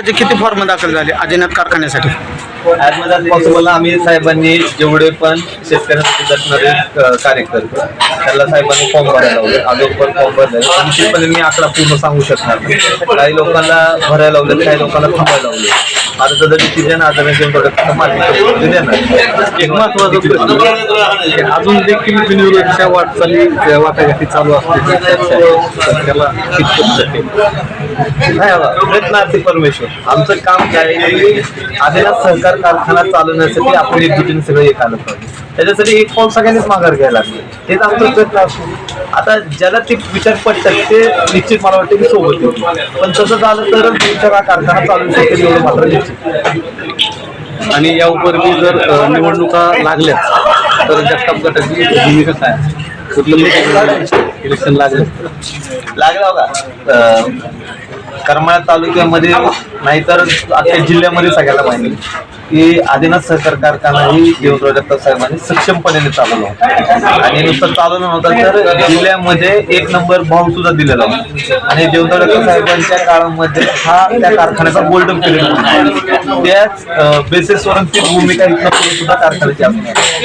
त्याचे किती फॉर्म दाखल झाले? आदिनाथ कारखान्यासाठी. ॲज मच ॲज पॉसिबल आम्ही साहेबांनी जेवढे पण शेतकऱ्यांसाठी झटणारे कार्य कार्यकर्ते त्याला साहेबांनी फॉर्म भरायला लावले. अजून पण फॉर्म भरले निश्चितपणे मी आकडा पूर्ण सांगू शकणार काही लोकांना भरायला लावले काही लोकांना थांबायला लावले. आता त्याचा डिसिजन आता एक महत्त्वाचा प्रश्न की अजून देखील बिनविरोधच्या वाटचाली वाटाघाटी चालू असते त्याला बाबा प्रयत्नार्थी परमेश्वर. आमचं काम काय आदिनाथ सहकार कारखाना चालवण्यासाठी आपण एकजुटीने सगळं एक आलं पाहिजे. त्याच्यासाठी एक पाऊल सगळ्यांनीच माघार घ्यायला लागले. हेच आमचं प्रयत्न असतो. आता ज्याला ते विचार पडतात ते निश्चित मला वाटतं की सोबत पण तसं झालं तर तुमच्या हा कारखाना चालू शकेल एवढं मात्र करायचे. आणि या उपरती जर निवडणुका लागल्या तर जगताप गटाची भूमिका काय? कुठलं इलेक्शन लागलं. लागलं का करमाळा तालुक्यामध्ये नाहीतर अख्ख्या जिल्ह्यामध्ये सगळ्याला माहिती की आदिनाथ सहकार कारखाना ही देवराव जगताप साहेबांनी सक्षमपणे चालवला होता. आणि नुसतं चालवलं नव्हतं तर जिल्ह्यामध्ये एक नंबर भाव सुद्धा दिलेला होता. आणि देवराव जगताप साहेबांच्या काळामध्ये हा त्या कारखान्याचा गोल्डन पिरियड त्याच बेसिसवरून ती भूमिका इथं सुद्धा कारखान्याची असणार